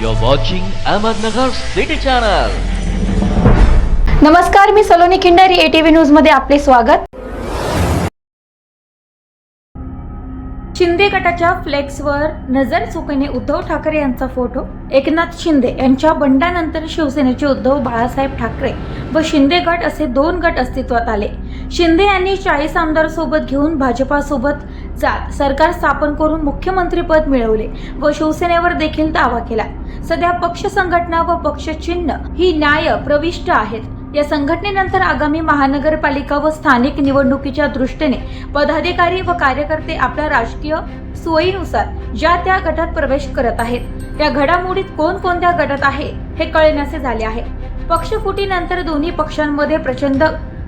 You're watching Ahmednagar City Channel. नमस्कार मी Saloni Khindari ATV न्यूजमध्ये आपले स्वागत. शिंदे गटाच्या फ्लेक्सवर नजर चुकणे उद्धव ठाकरे यांचा फोटो. एकनाथ शिंदे यांच्या बंडानंतर शिवसेनेचे उद्धव बाळासाहेब ठाकरे व शिंदे गट असे दोन गट अस्तित्वात आले. शिंदे यांनी चाळीस आमदार सोबत घेऊन भाजपासोबत जात सरकार स्थापन करून मुख्यमंत्रीपद मिळवले व शिवसेनेवर देखील दावा केला. सध्या पक्ष संघटना व पक्ष चिन्ह ही न्याय प्रविष्ट आहेत. या संघटनेनंतर आगामी महानगरपालिका व स्थानिक निवडणुकीच्या दृष्टीने पदाधिकारी व कार्यकर्ते आपल्या राजकीय सोयीनुसार ज्या त्या गटात प्रवेश करत आहेत. या घडामोडीत कोण कोणत्या गटात आहे हे कळण्याचे झाले आहे. पक्षफुटीनंतर दोन्ही पक्षांमध्ये प्रचंड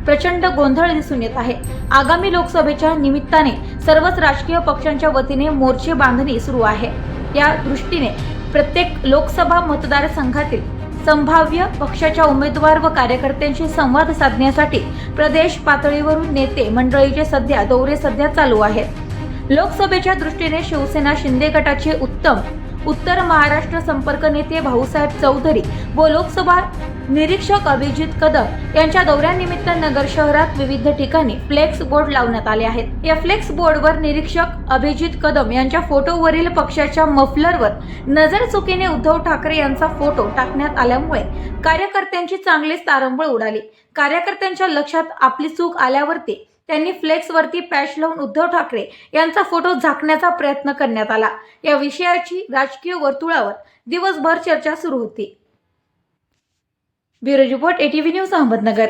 प्रचंड गोंधळ दिसून येत आहे. आगामी लोकसभेच्या निमित्ताने सर्वच राजकीय पक्षांच्या वतीने मोर्चे बांधणी सुरू आहे. या दृष्टीने प्रत्येक लोकसभा मतदारसंघातील संभाव्य पक्षाच्या उमेदवार व कार्यकर्त्यांशी संवाद साधण्यासाठी प्रदेश पातळीवरून नेते मंडळीचे सध्या दौरे सध्या चालू आहेत. लोकसभेच्या दृष्टीने शिवसेना शिंदे गटाचे उत्तम उत्तर महाराष्ट्र संपर्क नेते भाऊसाहेब चौधरी व लोकसभा निरीक्षक अभिजित कदम यांच्या दौऱ्यानिमित्त नगर शहरात विविध ठिकाणी फ्लेक्स बोर्ड लावण्यात आले आहेत. या फ्लेक्स बोर्डवर निरीक्षक अभिजित कदम यांच्या फोटोवरील पक्षाच्या मफलरवर नजर चुकीने उद्धव ठाकरे यांचा फोटो टाकण्यात आल्यामुळे कार्यकर्त्यांची चांगलीच तारंबळ उडाली. कार्यकर्त्यांच्या लक्षात आपली चूक आल्यावरती त्यांनी फ्लेक्सवरती पॅच लावून उद्धव ठाकरे यांचा फोटो झाकण्याचा प्रयत्न करण्यात आला. या विषयाची राजकीय वर्तुळावर दिवसभर चर्चा सुरू होती. Bureau report ATV news Ahmednagar.